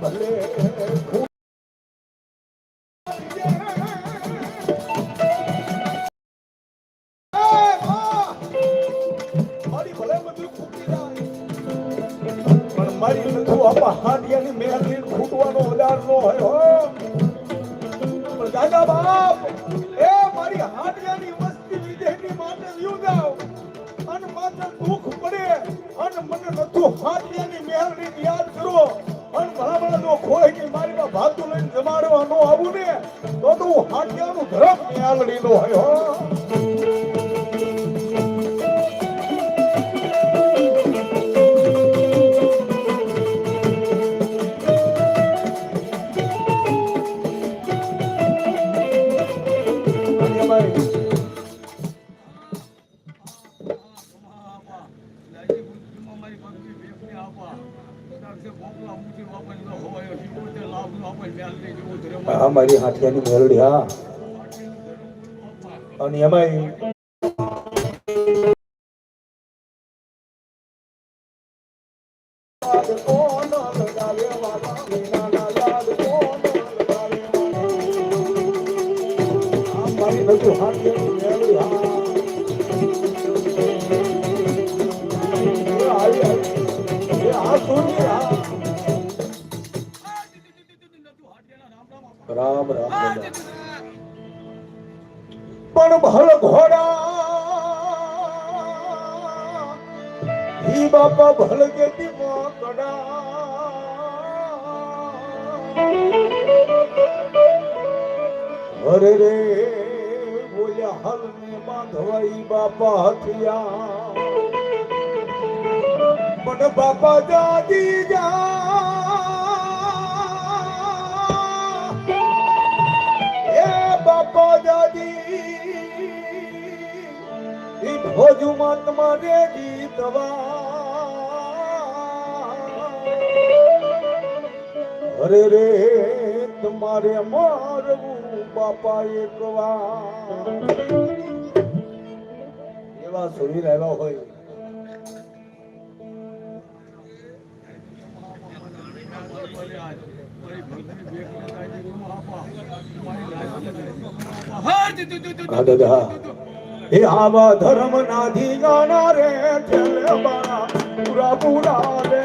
ભલે મારી નથુ આપા હાડિયાની મેલની ખૂટવાનો ઓલાર નો હોય હો મારી હાડિયાની મને નથુ હાડિયાની મેલની યાદ કરો. પણ ભલા ભલા જો ખોય કે મારી માં ભાતું લઈને જમાડવા નો આવું ને, તો તું હું હાડિયાનું ધરમ મેલડી નો હોય હા મારી હાથિયાની મેલડી હા. અને એમાંય કોણ લગાવે વાલા ઘોડા. હી બાપા ભલ ગેતી મોકડા અરે રે, બોલ્યા હલ ને બાંધવાઈ બાપા હથિયા પણ બાપા દાદી જા. ઈ ભોજમાં તમારે ગીતવા અરે રે, તમારે મારવું બાપા એક એવા સુરી રહેવા હોય. હા દાદા એ આવા ધર્મ ના ધીગાના રે છેલ્લે પૂરા પૂરા રે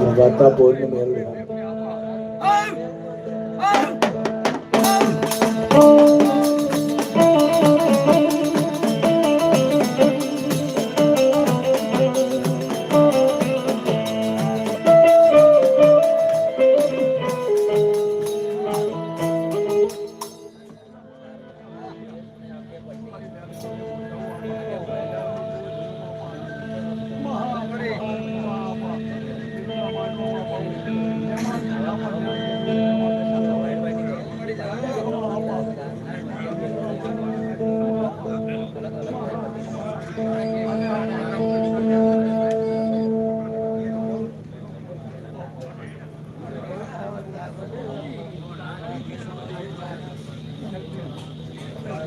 દીવાના રે પૂરા પૂરા રે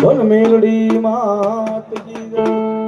બોલ મેલડી માત કી